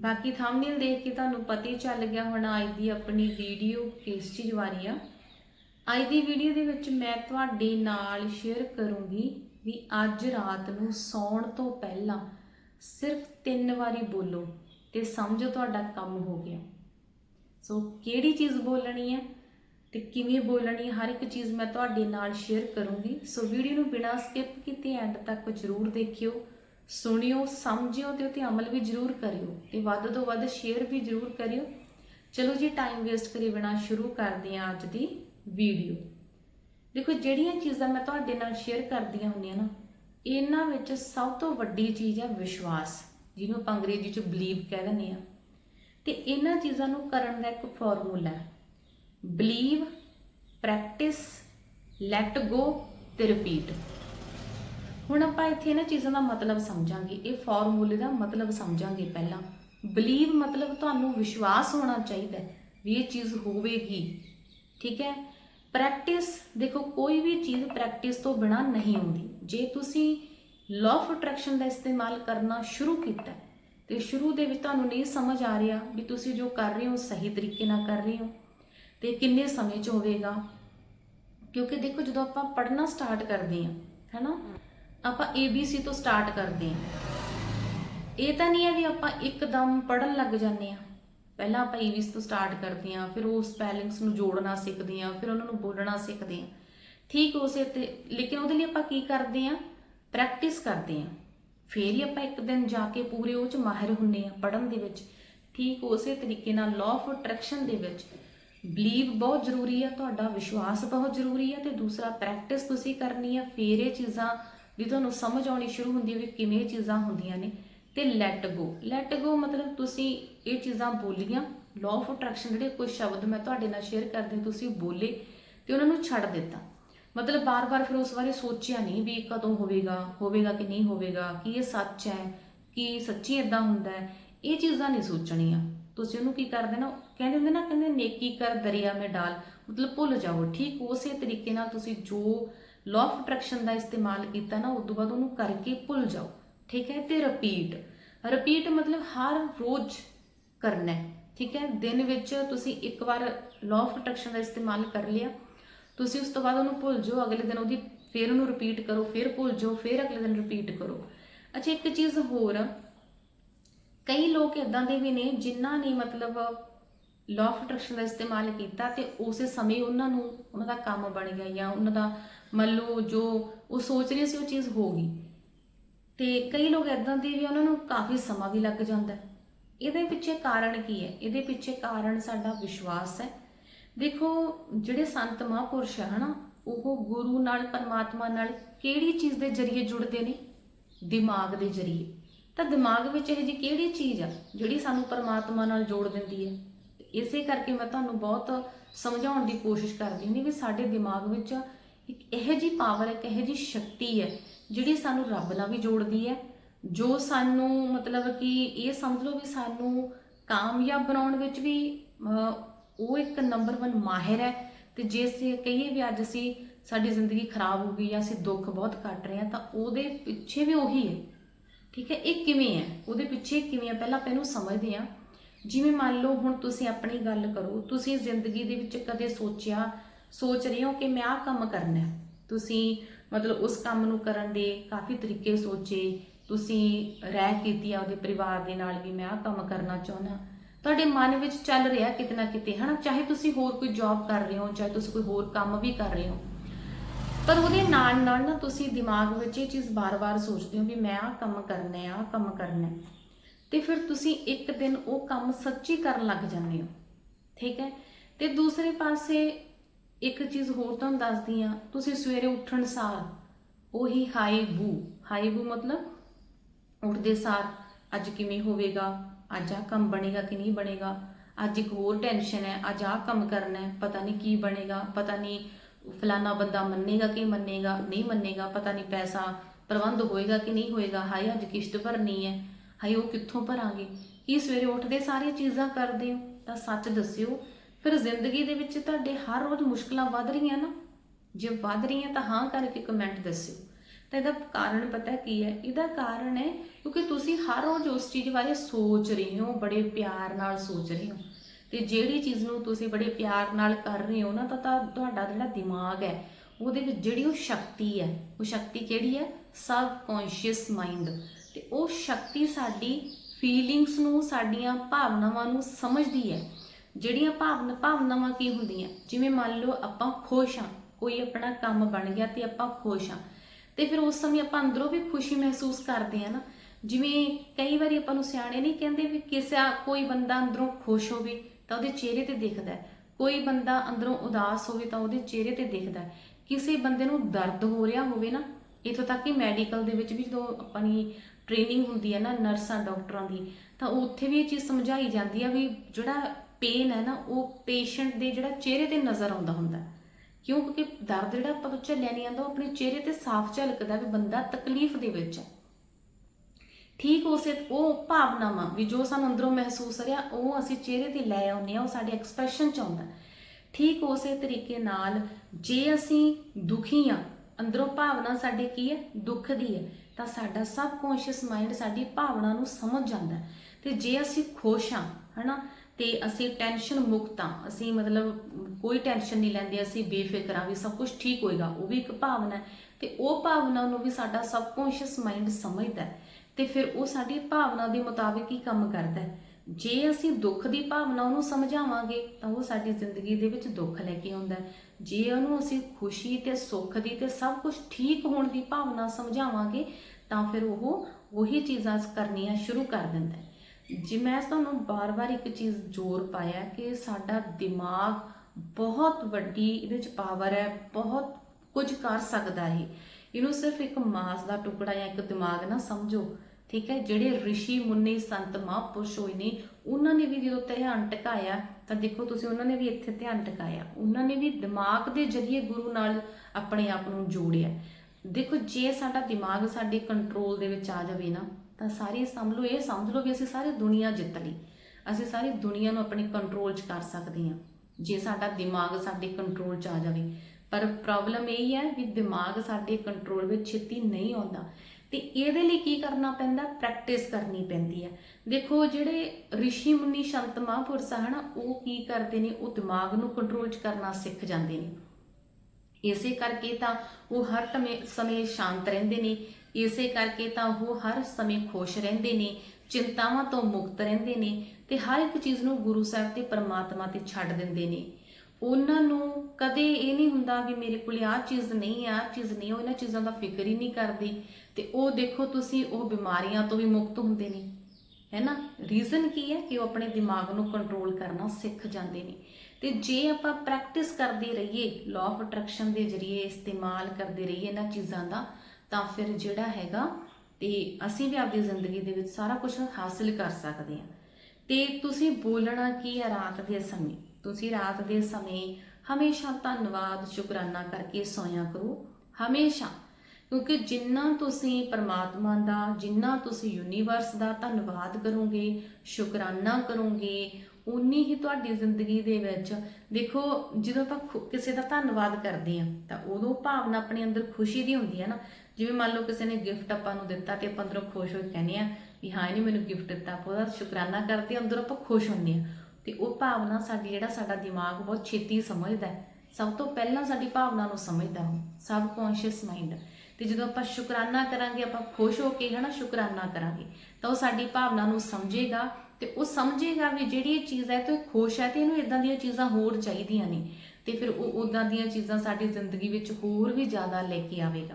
ਬਾਕੀ ਥੰਬਨੇਲ ਦੇਖ ਕੇ ਤੁਹਾਨੂੰ ਪਤਾ ਹੀ ਚੱਲ ਗਿਆ ਹੁਣ ਅੱਜ ਦੀ ਆਪਣੀ ਵੀਡੀਓ ਕਿਸ ਚੀਜ਼ ਬਾਰੇ ਆ। ਅੱਜ ਦੀ ਵੀਡੀਓ ਦੇ ਵਿੱਚ ਮੈਂ ਤੁਹਾਡੇ ਨਾਲ ਸ਼ੇਅਰ ਕਰੂੰਗੀ ਵੀ ਅੱਜ ਰਾਤ ਨੂੰ ਸੌਣ ਤੋਂ ਪਹਿਲਾਂ ਸਿਰਫ ਤਿੰਨ ਵਾਰੀ ਬੋਲੋ ਤੇ ਸਮਝੋ ਤੁਹਾਡਾ ਕੰਮ ਹੋ ਗਿਆ। ਸੋ ਕਿਹੜੀ ਚੀਜ਼ ਬੋਲਣੀ ਹੈ ਤੇ ਕਿਵੇਂ ਬੋਲਣੀ ਹੈ ਹਰ ਇੱਕ ਚੀਜ਼ ਮੈਂ ਤੁਹਾਡੇ ਨਾਲ ਸ਼ੇਅਰ ਕਰੂੰਗੀ। ਸੋ ਵੀਡੀਓ ਨੂੰ ਬਿਨਾਂ ਸਕਿਪ ਕੀਤੇ ਐਂਡ ਤੱਕ ਜ਼ਰੂਰ ਦੇਖਿਓ। ਸੁਣਿਓ, ਸਮਝਿਓ ਤੇ ਉਤੇ ਅਮਲ ਵੀ ਜ਼ਰੂਰ ਕਰਿਓ ਤੇ ਵੱਧ ਤੋਂ ਵੱਧ ਸ਼ੇਅਰ ਵੀ ਜ਼ਰੂਰ ਕਰਿਓ। ਚਲੋ ਜੀ ਟਾਈਮ ਵੇਸਟ ਕਰੇ ਬਿਨਾਂ ਸ਼ੁਰੂ ਕਰਦੇ ਹਾਂ ਅੱਜ ਦੀ ਵੀਡੀਓ ਦੇਖੋ, ਜਿਹੜੀਆਂ ਚੀਜ਼ਾਂ ਮੈਂ ਤੁਹਾਡੇ ਨਾਲ ਸ਼ੇਅਰ ਕਰਦੀਆਂ ਹੁੰਦੀਆਂ ਨਾ, ਇਹਨਾਂ ਵਿੱਚ ਸਭ ਤੋਂ ਵੱਡੀ ਚੀਜ਼ ਹੈ ਵਿਸ਼ਵਾਸ, ਜਿਹਨੂੰ ਆਪਾਂ ਅੰਗਰੇਜ਼ੀ ਚ ਬਲੀਵ ਕਹਿ ਦਿੰਦੇ ਆ ਤੇ ਇਹਨਾਂ ਚੀਜ਼ਾਂ ਨੂੰ ਕਰਨ ਦਾ ਇੱਕ ਫਾਰਮੂਲਾ ਹੈ। ਬਲੀਵ ਪ੍ਰੈਕਟਿਸ ਲੈਟ ਗੋ ਤੇ ਰਿਪੀਟ ਹੁਣ ਆਪਾਂ ਇੱਥੇ ਇਹਨਾਂ ਚੀਜ਼ਾਂ ਦਾ ਮਤਲਬ ਸਮਝਾਂਗੇ। ਇਹ ਫਾਰਮੂਲੇ ਦਾ ਮਤਲਬ ਸਮਝਾਂਗੇ ਪਹਿਲਾਂ। ਬਲੀਵ ਮਤਲਬ ਤੁਹਾਨੂੰ ਵਿਸ਼ਵਾਸ ਹੋਣਾ ਚਾਹੀਦਾ ਵੀ ਇਹ ਚੀਜ਼ ਹੋਵੇਗੀ। ਠੀਕ ਹੈ? ਪ੍ਰੈਕਟਿਸ ਦੇਖੋ, ਕੋਈ ਵੀ ਚੀਜ਼ ਪ੍ਰੈਕਟਿਸ ਤੋਂ ਬਿਨਾ ਨਹੀਂ ਹੁੰਦੀ ਜੇ ਤੁਸੀਂ ਲਾਅ ਆਫ ਅਟਰੈਕਸ਼ਨ ਦਾ ਇਸਤੇਮਾਲ ਕਰਨਾ ਸ਼ੁਰੂ ਕੀਤਾ ਤੇ ਸ਼ੁਰੂ ਦੇ ਵਿੱਚ ਤੁਹਾਨੂੰ ਨਹੀਂ ਸਮਝ ਆ ਰਿਹਾ ਵੀ ਤੁਸੀਂ ਜੋ ਕਰ ਰਹੇ ਹੋ, ਸਹੀ ਤਰੀਕੇ ਨਾਲ ਕਰ ਰਹੇ ਹੋ, ਤੇ ਕਿੰਨੇ ਸਮੇਂ 'ਚ ਹੋਵੇਗਾ। ਕਿਉਂਕਿ ਦੇਖੋ, ਜਦੋਂ ਆਪਾਂ ਪੜ੍ਹਨਾ ਸਟਾਰਟ ਕਰਦੇ ਹਾਂ ਹੈਨਾ ਆਪਾਂ ABC ਤੋਂ ਸਟਾਰਟ ਕਰਦੇ ਹਾਂ। ਇਹ ਤਾਂ ਨਹੀਂ ਹੈ ਵੀ ਆਪਾਂ ਇੱਕਦਮ ਪੜਨ ਲੱਗ ਜਾਂਦੇ ਆ ਪਹਿਲਾਂ ਆਪਾਂ ABC ਤੋਂ ਸਟਾਰਟ ਕਰਦੇ ਹਾਂ, ਫਿਰ ਉਹ ਸਪੈਲਿੰਗਸ ਨੂੰ ਜੋੜਨਾ ਸਿੱਖਦੇ ਹਾਂ, ਫਿਰ ਉਹਨਾਂ ਨੂੰ ਬੋਲਣਾ ਸਿੱਖਦੇ ਹਾਂ। ਠੀਕ ਉਸੇ ਤੇ, ਲੇਕਿਨ ਉਹਦੇ ਲਈ ਆਪਾਂ ਕੀ ਕਰਦੇ ਹਾਂ? ਪ੍ਰੈਕਟਿਸ ਕਰਦੇ ਹਾਂ। ਫੇਰ ਹੀ ਆਪਾਂ ਇੱਕ ਦਿਨ ਜਾ ਕੇ ਪੂਰੇ ਉਹ ਚ ਮਾਹਿਰ ਹੁੰਨੇ ਆ ਪੜਨ ਦੇ ਵਿੱਚ। ਠੀਕ ਉਸੇ ਤਰੀਕੇ ਨਾਲ ਲਾਅ ਆਫ ਅਟਰੈਕਸ਼ਨ ਦੇ ਵਿੱਚ। ਬਲੀਵ ਬਹੁਤ ਜ਼ਰੂਰੀ ਹੈ, ਤੁਹਾਡਾ ਵਿਸ਼ਵਾਸ ਬਹੁਤ ਜ਼ਰੂਰੀ ਹੈ ਤੇ ਦੂਸਰਾ ਪ੍ਰੈਕਟਿਸ ਤੁਸੀਂ ਕਰਨੀ ਹੈ, ਫੇਰ ਇਹ ਚੀਜ਼ਾਂ ਦੀ ਤੁਹਾਨੂੰ ਸਮਝ ਆਉਣੀ ਸ਼ੁਰੂ ਹੁੰਦੀ ਹੈ ਵੀ ਕਿਵੇਂ ਚੀਜ਼ਾਂ ਹੁੰਦੀਆਂ ਨੇ ਤੇ ਲੈਟ ਗੋ ਲੈਟ ਗੋ ਮਤਲਬ ਤੁਸੀਂ ਇਹ ਚੀਜ਼ਾਂ ਬੋਲੀਆਂ ਲਾਅ ਆਫ ਅਟਰੈਕਸ਼ਨ ਜਿਹੜੇ ਕੁਝ ਸ਼ਬਦ ਮੈਂ ਤੁਹਾਡੇ ਨਾਲ ਸ਼ੇਅਰ ਕਰਦੀ, ਤੁਸੀਂ ਬੋਲੇ ਤੇ ਉਹਨਾਂ ਨੂੰ ਛੱਡ ਦਿੱਤਾ। ਮਤਲਬ ਬਾਰ-ਬਾਰ ਫਿਰ ਉਸ ਬਾਰੇ ਸੋਚਿਆ ਨਹੀਂ ਵੀ ਕਦੋਂ ਹੋਵੇਗਾ ਹੋਵੇਗਾ ਕਿ ਨਹੀਂ ਹੋਵੇਗਾ, ਕਿ ਇਹ ਸੱਚ ਹੈ, ਕਿ ਸੱਚੀ ਇਦਾਂ ਹੁੰਦਾ ਹੈ। ਇਹ ਚੀਜ਼ਾਂ ਨਹੀਂ ਸੋਚਣੀਆਂ। ਤੁਸੀਂ ਉਹਨੂੰ ਕੀ ਕਰਦੇ ਨਾ, ਕਹਿੰਦੇ ਹੁੰਦੇ ਨਾ, ਕਹਿੰਦੇ ਨੇਕੀ ਕਰ ਦਰਿਆ ਮੇ ਡਾਲ। ਮਤਲਬ ਭੁੱਲ ਜਾਓ, ਠੀਕ ਉਸੇ ਤਰੀਕੇ ਨਾਲ ਤੁਸੀਂ ਜੋ ਲਾਅ ਆਫ ਅਟਰੈਕਸ਼ਨ ਦਾ ਇਸਤੇਮਾਲ ਕੀਤਾ ਨਾ ਉਸ ਤੋਂ ਬਾਅਦ ਉਹਨੂੰ ਕਰਕੇ ਭੁੱਲ ਜਾਓ। ਠੀਕ ਹੈ? ਤੇ ਰਿਪੀਟ ਰਿਪੀਟ ਮਤਲਬ ਹਰ ਰੋਜ਼ ਕਰਨਾ ਹੈ। ਠੀਕ ਹੈ? ਦਿਨ ਵਿੱਚ ਤੁਸੀਂ ਇੱਕ ਵਾਰ ਲਾਅ ਆਫ ਅਟਰੈਕਸ਼ਨ ਦਾ ਇਸਤੇਮਾਲ ਕਰ ਲਿਆ। ਤੁਸੀਂ ਉਸ ਤੋਂ ਬਾਅਦ ਉਹਨੂੰ ਭੁੱਲ ਜਾਓ। ਅਗਲੇ ਦਿਨ ਉਹਦੀ ਫਿਰ ਉਹਨੂੰ ਰਿਪੀਟ ਕਰੋ, ਫਿਰ ਭੁੱਲ ਜਾਓ, ਫਿਰ ਅਗਲੇ ਦਿਨ ਰਿਪੀਟ ਕਰੋ। ਅੱਛਾ, ਇੱਕ ਚੀਜ਼ ਹੋਰ। ਕਈ ਲੋਕ ਇਦਾਂ ਦੇ ਵੀ ਨੇ ਜਿਨ੍ਹਾਂ ਨੇ ਮਤਲਬ ਲਾਅ ਆਫ ਅਟਰੈਕਸ਼ਨ ਦਾ ਇਸਤੇਮਾਲ ਕੀਤਾ ਤੇ ਉਸੇ ਸਮੇਂ ਉਹਨਾਂ ਨੂੰ, ਉਹਨਾਂ ਦਾ ਕੰਮ ਬਣ ਗਿਆ ਜਾਂ ਉਹਨਾਂ ਦਾ ਮੰਨ ਲਓ ਜੋ ਉਹ ਸੋਚ ਰਹੇ ਸੀ ਉਹ ਚੀਜ਼ ਹੋ ਗਈ। ਤੇ ਕਈ ਲੋਕ ਇਦਾਂ ਦੇ ਵੀ ਉਹਨਾਂ ਨੂੰ ਕਾਫੀ ਸਮਾਂ ਵੀ ਲੱਗ ਜਾਂਦਾ ਹੈ। ਇਹਦੇ ਪਿੱਛੇ ਕਾਰਨ ਕੀ ਹੈ? ਇਹਦੇ ਪਿੱਛੇ ਕਾਰਨ ਸਾਡਾ ਵਿਸ਼ਵਾਸ ਹੈ। ਦੇਖੋ, ਜਿਹੜੇ ਸੰਤ ਮਹਾਂਪੁਰਸ਼ ਆ, ਹਨਾ, ਉਹ ਗੁਰੂ ਨਾਲ, ਪਰਮਾਤਮਾ ਨਾਲ ਕਿਹੜੀ ਚੀਜ਼ ਦੇ ਜ਼ਰੀਏ ਜੁੜਦੇ ਨੇ? ਦਿਮਾਗ ਦੇ ਜ਼ਰੀਏ। ਤਾਂ ਦਿਮਾਗ ਵਿੱਚ ਇਹ ਜੀ ਕਿਹੜੀ ਚੀਜ਼ ਆ, ਜਿਹੜੀ ਸਾਨੂੰ ਪਰਮਾਤਮਾ ਨਾਲ ਜੋੜ ਦਿੰਦੀ ਹੈ? ਇਸੇ ਕਰਕੇ ਮੈਂ ਤੁਹਾਨੂੰ ਬਹੁਤ ਸਮਝਾਉਣ ਦੀ ਕੋਸ਼ਿਸ਼ ਕਰਦੀ ਹਾਂ ਵੀ ਸਾਡੇ ਦਿਮਾਗ ਵਿੱਚ ਇੱਕ ਇਹੋ ਜੀ ਪਾਵਰ ਹੈ, ਇੱਕ ਇਹੋ ਜੀ ਸ਼ਕਤੀ ਹੈ, ਜਿਹੜੀ ਸਾਨੂੰ ਰੱਬ ਨਾਲ ਵੀ ਜੋੜਦੀ ਹੈ, ਜੋ ਸਾਨੂੰ ਮਤਲਬ ਕਿ ਇਹ ਸਮਝ ਲਓ ਵੀ ਸਾਨੂੰ ਕਾਮਯਾਬ ਬਣਾਉਣ ਵਿੱਚ ਵੀ ਉਹ ਇੱਕ ਨੰਬਰ 1 ਮਾਹਿਰ ਹੈ। ਤੇ ਜੇ ਅਸੀਂ ਕਹੀਏ ਵੀ ਅੱਜ ਅਸੀਂ ਸਾਡੀ ਜ਼ਿੰਦਗੀ ਖਰਾਬ ਹੋ ਗਈ ਜਾਂ ਅਸੀਂ ਦੁੱਖ ਬਹੁਤ ਕੱਟ ਰਹੇ ਹਾਂ, ਤਾਂ ਉਹਦੇ ਪਿੱਛੇ ਵੀ ਉਹੀ ਹੈ। ਠੀਕ ਹੈ, ਇਹ ਕਿਵੇਂ ਹੈ? ਉਹਦੇ ਪਿੱਛੇ ਕਿਵੇਂ ਹੈ? ਪਹਿਲਾਂ ਆਪਾਂ ਇਹਨੂੰ ਸਮਝਦੇ ਹਾਂ। ਜਿਵੇਂ ਮੰਨ ਲਓ ਹੁਣ ਤੁਸੀਂ ਆਪਣੀ ਗੱਲ ਕਰੋ, ਤੁਸੀਂ ਜ਼ਿੰਦਗੀ ਦੇ ਵਿੱਚ ਕਦੇ ਸੋਚਿਆ ਸੋਚ ਰਹੇ ਹੋ ਕਿ ਮੈਂ ਆਹ ਕੰਮ ਕਰਨਾ ਹੈ। ਤੁਸੀਂ ਮਤਲਬ ਉਸ ਕੰਮ ਨੂੰ ਕਰਨ ਦੇ ਕਾਫੀ ਤਰੀਕੇ ਸੋਚੇ, ਤੁਸੀਂ ਰਹਿ ਕੀਤੀ ਆ ਉਹਦੇ ਪਰਿਵਾਰ ਦੇ ਨਾਲ ਵੀ ਮੈਂ ਆਹ ਕੰਮ ਕਰਨਾ ਚਾਹੁੰਦਾ। ਤੁਹਾਡੇ ਮਨ ਵਿੱਚ ਚੱਲ ਰਿਹਾ ਕਿਤੇ ਨਾ ਕਿਤੇ, ਹਨਾ? ਚਾਹੇ ਤੁਸੀਂ ਹੋਰ ਕੋਈ ਜੌਬ ਕਰ ਰਹੇ ਹੋ, ਚਾਹੇ ਤੁਸੀਂ ਕੋਈ ਹੋਰ ਕੰਮ ਵੀ ਕਰ ਰਹੇ ਹੋ। ਪਰ ਉਹਦੇ ਨਾਲ ਨਾਲ ਨਾ ਤੁਸੀਂ ਦਿਮਾਗ ਵਿੱਚ ਇਹ ਚੀਜ਼ ਬਾਰ-ਬਾਰ ਸੋਚਦੇ ਹੋ ਵੀ ਮੈਂ ਆਹ ਕੰਮ ਕਰਨਾ ਹੈ, ਆਹ ਕੰਮ ਕਰਨਾ ਹੈ। ਤੇ ਫਿਰ ਤੁਸੀਂ ਇੱਕ ਦਿਨ ਉਹ ਕੰਮ ਸੱਚੀ ਕਰਨ ਲੱਗ ਜਾਂਦੇ ਹੋ, ਠੀਕ ਹੈ? ਤੇ ਦੂਸਰੇ ਪਾਸੇ ਇੱਕ ਚੀਜ਼ ਹੋਰ ਤੁਹਾਨੂੰ ਦੱਸਦੀ ਆ ਤੁਸੀਂ ਸਵੇਰੇ ਉੱਠਣ ਸਾਰ, ਉਹੀ ਹਾਈ ਬੂ ਹਾਈ ਬੂ ਮਤਲਬ ਉੱਠਦੇ ਸਾਰ, ਅੱਜ ਕਿਵੇਂ ਹੋਵੇਗਾ, ਅੱਜ ਆ ਕੰਮ ਬਣੇਗਾ ਕਿ ਨਹੀਂ ਬਣੇਗਾ, ਅੱਜ ਇੱਕ ਹੋਰ ਟੈਨਸ਼ਨ ਹੈ, ਅੱਜ ਆਹ ਕੰਮ ਕਰਨਾ ਹੈ, ਪਤਾ ਨਹੀਂ ਕੀ ਬਣੇਗਾ, ਪਤਾ ਨਹੀਂ ਫਲਾਨਾ ਬੰਦਾ ਮੰਨੇਗਾ ਕਿ ਮੰਨੇਗਾ, ਨਹੀਂ ਮੰਨੇਗਾ, ਪਤਾ ਨਹੀਂ ਪੈਸਾ ਪ੍ਰਬੰਧ ਹੋਏਗਾ ਕਿ ਨਹੀਂ ਹੋਏਗਾ, ਹਾਏ ਅੱਜ ਕਿਸ਼ਤ ਭਰਨੀ ਹੈ, ਹਾਏ ਉਹ ਕਿੱਥੋਂ ਭਰਾਂਗੇ, ਕੀ ਸਵੇਰੇ ਉੱਠਦੇ ਸਾਰੀਆਂ ਚੀਜ਼ਾਂ ਕਰਦੇ ਹੋ, ਤਾਂ ਸੱਚ ਦੱਸਿਓ ਫਿਰ ਜ਼ਿੰਦਗੀ ਦੇ ਵਿੱਚ ਤੁਹਾਡੇ ਹਰ ਰੋਜ਼ ਮੁਸ਼ਕਲਾਂ ਵੱਧ ਰਹੀਆਂ ਨਾ? ਜੇ ਵੱਧ ਰਹੀਆਂ ਤਾਂ ਹਾਂ ਕਰਕੇ ਕਮੈਂਟ ਦੱਸਿਓ। ਤਾਂ ਇਹਦਾ ਕਾਰਨ ਪਤਾ ਕੀ ਹੈ? ਇਹਦਾ ਕਾਰਨ ਹੈ ਕਿਉਂਕਿ ਤੁਸੀਂ ਹਰ ਰੋਜ਼ ਉਸ ਚੀਜ਼ ਬਾਰੇ ਸੋਚ ਰਹੇ ਹੋ, ਬੜੇ ਪਿਆਰ ਨਾਲ ਸੋਚ ਰਹੇ ਹੋ। ਤੇ ਜਿਹੜੀ ਚੀਜ਼ ਨੂੰ ਤੁਸੀਂ ਬੜੇ ਪਿਆਰ ਨਾਲ ਕਰ ਰਹੇ ਹੋ ਨਾ, ਤਾਂ ਤੁਹਾਡਾ ਜਿਹੜਾ ਦਿਮਾਗ ਹੈ, ਉਹਦੇ ਵਿੱਚ ਜਿਹੜੀ ਉਹ ਸ਼ਕਤੀ ਹੈ, ਉਹ ਸ਼ਕਤੀ ਕਿਹੜੀ ਹੈ? Subconscious mind. ਤੇ ਉਹ ਸ਼ਕਤੀ ਸਾਡੀ ਫੀਲਿੰਗਸ ਨੂੰ, ਸਾਡੀਆਂ ਭਾਵਨਾਵਾਂ ਨੂੰ ਸਮਝਦੀ ਹੈ। ਜਿਹੜੀਆਂ ਭਾਵਨਾ ਭਾਵਨਾਵਾਂ ਕੀ ਹੁੰਦੀਆਂ? ਜਿਵੇਂ ਮੰਨ ਲਓ ਆਪਾਂ ਖੁਸ਼ ਹਾਂ, ਕੋਈ ਆਪਣਾ ਕੰਮ ਬਣ ਗਿਆ ਤੇ ਆਪਾਂ ਖੁਸ਼ ਹਾਂ। ਤੇ ਫਿਰ ਉਸ ਸਮੇਂ ਆਪਾਂ ਅੰਦਰੋਂ ਵੀ ਖੁਸ਼ੀ ਮਹਿਸੂਸ ਕਰਦੇ ਆ ਨਾ। ਜਿਵੇਂ ਕਈ ਵਾਰੀ ਆਪਾਂ ਨੂੰ ਸਿਆਣੇ ਨਹੀਂ ਕਹਿੰਦੇ ਵੀ ਕਿਸੇ ਕੋਈ ਬੰਦਾ ਅੰਦਰੋਂ ਖੁਸ਼ ਹੋਵੇ ਤਾਂ ਉਹਦੇ ਚਿਹਰੇ ਤੇ ਦਿਖਦਾ ਕੋਈ ਬੰਦਾ ਅੰਦਰੋਂ ਉਦਾਸ ਹੋਵੇ ਤਾਂ ਉਹਦੇ ਚਿਹਰੇ ਤੇ ਦਿਖਦਾ ਕਿਸੇ ਬੰਦੇ ਨੂੰ ਦਰਦ ਹੋ ਰਿਹਾ ਹੋਵੇ ਨਾ, ਇਥੋਂ ਤੱਕ ਕਿ ਮੈਡੀਕਲ ਦੇ ਵਿੱਚ ਵੀ ਜਦੋਂ ਆਪਾਂ ਦੀ ਟ੍ਰੇਨਿੰਗ ਹੁੰਦੀ ਹੈ ਨਾ, ਨਰਸਾਂ, ਡਾਕਟਰਾਂ ਦੀ, ਤਾਂ ਉੱਥੇ ਵੀ ਇਹ ਚੀਜ਼ ਸਮਝਾਈ ਜਾਂਦੀ ਆ ਵੀ ਜਿਹੜਾ ਪੇਨ ਹੈ ਨਾ, ਉਹ ਪੇਸ਼ੈਂਟ ਦੇ ਜਿਹੜਾ ਚਿਹਰੇ ਤੇ ਨਜ਼ਰ ਆਉਂਦਾ ਹੁੰਦਾ ਕਿਉਂ? ਕਿਉਂਕਿ ਦਰਦ ਜਿਹੜਾ ਆਪਾਂ ਤੋਂ ਝੱਲਿਆ ਨਹੀਂ ਜਾਂਦਾ ਉਹ ਆਪਣੇ ਚਿਹਰੇ ਤੇ ਸਾਫ਼ ਝਲਕਦਾ ਵੀ ਬੰਦਾ ਤਕਲੀਫ ਦੇ ਵਿੱਚ ਹੈ। ਠੀਕ ਉਸੇ ਉਹ ਭਾਵਨਾਵਾਂ ਵੀ ਜੋ ਸਾਨੂੰ ਅੰਦਰੋਂ ਮਹਿਸੂਸ ਰਿਹਾ, ਉਹ ਅਸੀਂ ਚਿਹਰੇ ਤੇ ਲੈ ਆਉਂਦੇ ਆ ਉਹ ਸਾਡੇ ਐਕਸਪ੍ਰੈਸ਼ਨ ਚ ਆਉਂਦਾ ਠੀਕ ਉਸੇ ਤਰੀਕੇ ਨਾਲ ਜੇ ਅਸੀਂ ਦੁਖੀ ਆ ਅੰਦਰੋਂ ਭਾਵਨਾ ਸਾਡੇ ਕੀ ਹੈ? ਦੁੱਖ ਦੀ ਹੈ। ਤਾਂ ਸਾਡਾ ਸਬਕੌਂਸ਼ੀਅਸ ਮਾਈਂਡ ਸਾਡੀ ਭਾਵਨਾ ਨੂੰ ਸਮਝ ਜਾਂਦਾ ਹੈ। ਤੇ ਜੇ ਅਸੀਂ ਖੁਸ਼ ਆ ਹਨਾ ਤੇ ਅਸੀਂ ਟੈਨਸ਼ਨ ਮੁਕਤ ਆ ਅਸੀਂ ਮਤਲਬ ਕੋਈ ਟੈਨਸ਼ਨ ਨਹੀਂ ਲੈਂਦੇ, ਅਸੀਂ ਬੇਫਿਕਰ ਆ ਵੀ ਸਭ ਕੁਝ ਠੀਕ ਹੋਏਗਾ। ਉਹ ਵੀ ਇੱਕ ਭਾਵਨਾ ਹੈ ਤੇ ਉਹ ਭਾਵਨਾ ਨੂੰ ਵੀ ਸਾਡਾ ਸਬਕੌਂਸ਼ੀਅਸ ਮਾਈਂਡ ਸਮਝਦਾ ਹੈ ਤੇ ਫਿਰ ਉਹ ਸਾਡੀ ਭਾਵਨਾ ਦੇ ਮੁਤਾਬਿਕ ਹੀ ਕੰਮ ਕਰਦਾ ਹੈ। ਜੇ ਅਸੀਂ ਦੁੱਖ ਦੀ ਭਾਵਨਾ ਉਹਨੂੰ ਸਮਝਾਵਾਂਗੇ, ਤਾਂ ਉਹ ਸਾਡੀ ਜ਼ਿੰਦਗੀ ਦੇ ਵਿੱਚ ਦੁੱਖ ਲੈ ਕੇ ਆਉਂਦਾ ਜੇ ਉਹਨੂੰ ਅਸੀਂ ਖੁਸ਼ੀ ਤੇ ਸੁੱਖ ਦੀ ਤੇ ਸਭ ਕੁਝ ਠੀਕ ਹੋਣ ਦੀ ਭਾਵਨਾ ਸਮਝਾਵਾਂਗੇ, ਤਾਂ ਫਿਰ ਉਹ ਉਹੀ ਚੀਜ਼ਾਂ ਕਰਨੀਆਂ ਸ਼ੁਰੂ ਕਰ ਦਿੰਦਾ ਹੈ। ਜੀ, ਮੈਂ ਤੁਹਾਨੂੰ ਬਾਰ-ਬਾਰ ਇੱਕ ਚੀਜ਼ ਜ਼ੋਰ ਪਾਇਆ ਕਿ ਸਾਡਾ ਦਿਮਾਗ ਬਹੁਤ ਵੱਡੀ ਇਹਦੇ ਵਿੱਚ ਪਾਵਰ ਹੈ, ਬਹੁਤ ਕੁਝ ਕਰ ਸਕਦਾ ਹੈ। ਇਹਨੂੰ ਸਿਰਫ ਇੱਕ ਮਾਸ ਦਾ ਟੁਕੜਾ ਜਾਂ ਇੱਕ ਦਿਮਾਗ ਨਾ ਸਮਝੋ, ਠੀਕ ਹੈ? ਜਿਹੜੇ ઋષਿ ਮੁੰਨੀ, ਸੰਤ, ਮਹਾਂਪੁਰਸ਼ ਹੋਏ ਨੇ, ਉਹਨਾਂ ਨੇ ਵੀ ਜਦੋਂ ਧਿਆਨ ਟਿਕਾਇਆ, ਤਾਂ ਦੇਖੋ ਤੁਸੀਂ ਉਹਨਾਂ ਨੇ ਵੀ ਇੱਥੇ ਧਿਆਨ ਟਿਕਾਇਆ। ਉਹਨਾਂ ਨੇ ਵੀ ਦਿਮਾਗ ਦੇ ਜ਼ਰੀਏ ਗੁਰੂ ਨਾਲ ਆਪਣੇ ਆਪ ਨੂੰ ਜੋੜਿਆ। ਦੇਖੋ, ਜੇ ਸਾਡਾ ਦਿਮਾਗ ਸਾਡੇ ਕੰਟਰੋਲ ਦੇ ਵਿੱਚ ਆ ਜਾਵੇ ਨਾ ਤਾਂ ਸਾਰੀ ਸਮਝ ਲਓ, ਇਹ ਸਮਝ ਲਓ ਵੀ ਅਸੀਂ ਸਾਰੀ ਦੁਨੀਆ ਜਿੱਤ ਲਈ। ਅਸੀਂ ਸਾਰੀ ਦੁਨੀਆ ਨੂੰ ਆਪਣੇ ਕੰਟਰੋਲ 'ਚ ਕਰ ਸਕਦੇ ਹਾਂ। ਜੇ ਸਾਡਾ ਦਿਮਾਗ ਸਾਡੇ ਕੰਟਰੋਲ 'ਚ ਆ ਜਾਵੇ। ਪਰ ਪ੍ਰੋਬਲਮ ਇਹ ਹੈ ਵੀ ਦਿਮਾਗ ਸਾਡੇ ਕੰਟਰੋਲ ਵਿੱਚ ਛੇਤੀ ਨਹੀਂ ਆਉਂਦਾ। ਤੇ ਇਹਦੇ ਲਈ ਕੀ ਕਰਨਾ ਪੈਂਦਾ? ਪ੍ਰੈਕਟਿਸ ਕਰਨੀ ਪੈਂਦੀ ਹੈ। ਦੇਖੋ, ਜਿਹੜੇ ਰਿਸ਼ੀ ਮੁਨੀ ਸੰਤ ਮਹਾਂਪੁਰਸ਼ ਆ, ਹਨਾ, ਉਹ ਕੀ ਕਰਦੇ ਨੇ? ਉਹ ਦਿਮਾਗ ਨੂੰ ਕੰਟਰੋਲ 'ਚ ਕਰਨਾ ਸਿੱਖ ਜਾਂਦੇ ਨੇ। ਇਸੇ ਕਰਕੇ ਤਾਂ ਉਹ ਹਰ ਟਮੇ- ਸਮੇਂ ਸ਼ਾਂਤ ਰਹਿੰਦੇ ਨੇ। ਇਸੇ ਕਰਕੇ ਤਾਂ ਉਹ ਹਰ ਸਮੇਂ ਖੁਸ਼ ਰਹਿੰਦੇ ਨੇ, ਚਿੰਤਾਵਾਂ ਤੋਂ ਮੁਕਤ ਰਹਿੰਦੇ ਨੇ ਤੇ ਹਰ ਇੱਕ ਚੀਜ਼ ਨੂੰ ਗੁਰੂ ਸਾਹਿਬ ਤੇ ਪਰਮਾਤਮਾ ਤੇ ਛੱਡ ਦਿੰਦੇ ਨੇ। ਉਹਨਾਂ ਨੂੰ ਕਦੇ ਇਹ ਨਹੀਂ ਹੁੰਦਾ ਵੀ ਮੇਰੇ ਕੋਲ ਆਹ ਚੀਜ਼ ਨਹੀਂ ਆ ਆਹ ਚੀਜ਼ ਨਹੀਂ, ਉਹ ਇਹਨਾਂ ਚੀਜ਼ਾਂ ਦਾ ਫਿਕਰ ਹੀ ਨਹੀਂ ਕਰਦੇ ਤੇ ਉਹ ਦੇਖੋ ਤੁਸੀਂ ਉਹ ਬਿਮਾਰੀਆਂ ਤੋਂ ਵੀ ਮੁਕਤ ਹੁੰਦੇ ਨੇ। ਹੈ ਨਾ? ਰੀਜ਼ਨ ਕੀ ਹੈ ਕਿ ਉਹ ਆਪਣੇ ਦਿਮਾਗ ਨੂੰ ਕੰਟਰੋਲ ਕਰਨਾ ਸਿੱਖ ਜਾਂਦੇ ਨੇ। ਤੇ ਜੇ ਆਪਾਂ ਪ੍ਰੈਕਟਿਸ ਕਰਦੇ ਰਹੀਏ ਲਾਅ ਆਫ ਅਟਰੈਕਸ਼ਨ ਦੇ ਜ਼ਰੀਏ ਇਸਤੇਮਾਲ ਕਰਦੇ ਰਹੀਏ ਇਹਨਾਂ ਚੀਜ਼ਾਂ ਦਾ ਤਾਂ ਫਿਰ ਜਿਹੜਾ ਹੈਗਾ ਤੇ ਅਸੀਂ ਵੀ ਆਪਣੀ ਜ਼ਿੰਦਗੀ ਦੇ ਵਿੱਚ ਸਾਰਾ ਕੁਝ ਹਾਸਿਲ ਕਰ ਸਕਦੇ ਹਾਂ। ਤੇ ਤੁਸੀਂ ਬੋਲਣਾ ਕੀ ਹੈ ਰਾਤ ਦੇ ਸਮੇਂ? ਤੁਸੀਂ ਰਾਤ ਦੇ ਸਮੇਂ ਹਮੇਸ਼ਾ ਧੰਨਵਾਦ, ਸ਼ੁਕਰਾਨਾ ਕਰਕੇ ਸੋਇਆ ਕਰੋ। ਹਮੇਸ਼ਾ। ਕਿਉਂਕਿ ਜਿੰਨਾ ਤੁਸੀਂ ਪਰਮਾਤਮਾ ਦਾ, ਜਿੰਨਾ ਤੁਸੀਂ ਯੂਨੀਵਰਸ ਦਾ ਧੰਨਵਾਦ ਕਰੋਗੇ, ਸ਼ੁਕਰਾਨਾ ਕਰੋਗੇ ਉਨੀ ਹੀ ਤੁਹਾਡੀ ਜ਼ਿੰਦਗੀ ਦੇ ਵਿੱਚ ਦੇਖੋ, ਜਦੋਂ ਆਪਾਂ ਖੁ- ਕਿਸੇ ਦਾ ਧੰਨਵਾਦ ਕਰਦੇ ਆ ਤਾਂ ਉਦੋਂ ਭਾਵਨਾ ਆਪਣੇ ਅੰਦਰ ਖੁਸ਼ੀ ਦੀ ਹੁੰਦੀ ਹੈ ਨਾ। ਜਿਵੇਂ ਮੰਨ ਲਓ ਕਿਸੇ ਨੇ ਗਿਫਟ ਆਪਾਂ ਨੂੰ ਦਿੱਤਾ ਤੇ ਆਪਾਂ ਅੰਦਰੋਂ ਖੁਸ਼ ਹੋ ਕੇ ਕਹਿੰਦੇ ਆ ਵੀ ਹਾਂ, ਇਹਨੇ ਮੈਨੂੰ ਗਿਫਟ ਦਿੱਤਾ, ਆਪਾਂ ਉਹਦਾ ਸ਼ੁਕਰਾਨਾ ਕਰਦੇ ਅੰਦਰੋਂ ਆਪਾਂ ਖੁਸ਼ ਹੁੰਦੇ ਆ ਤੇ ਉਹ ਭਾਵਨਾ ਸਾਡੀ ਜਿਹੜਾ ਸਾਡਾ ਦਿਮਾਗ ਬਹੁਤ ਛੇਤੀ ਸਮਝਦਾ ਸਭ ਤੋਂ ਪਹਿਲਾਂ ਸਾਡੀ ਭਾਵਨਾ ਨੂੰ ਸਮਝਦਾ ਉਹ ਸਬ ਕੌਨਸ਼ੀਅਸ ਮਾਈਂਡ ਤੇ ਜਦੋਂ ਆਪਾਂ ਸ਼ੁਕਰਾਨਾ ਕਰਾਂਗੇ, ਆਪਾਂ ਖੁਸ਼ ਹੋ ਕੇ ਹਨਾ ਸ਼ੁਕਰਾਨਾ ਕਰਾਂਗੇ, ਤਾਂ ਉਹ ਸਾਡੀ ਭਾਵਨਾ ਨੂੰ ਸਮਝੇਗਾ ਤੇ ਉਹ ਸਮਝੇਗਾ ਵੀ ਜਿਹੜੀ ਇਹ ਚੀਜ਼ ਹੈ ਤੇ ਇਹ ਖੁਸ਼ ਹੈ ਤੇ ਇਹਨੂੰ ਇਦਾਂ ਦੀਆਂ ਚੀਜ਼ਾਂ ਹੋਰ ਚਾਹੀਦੀਆਂ ਨੇ। ਤੇ ਫਿਰ ਉਹ ਉਦਾਂ ਦੀਆਂ ਚੀਜ਼ਾਂ ਸਾਡੀ ਜ਼ਿੰਦਗੀ ਵਿੱਚ ਹੋਰ ਵੀ ਜ਼ਿਆਦਾ ਲੈ ਕੇ ਆਵੇਗਾ।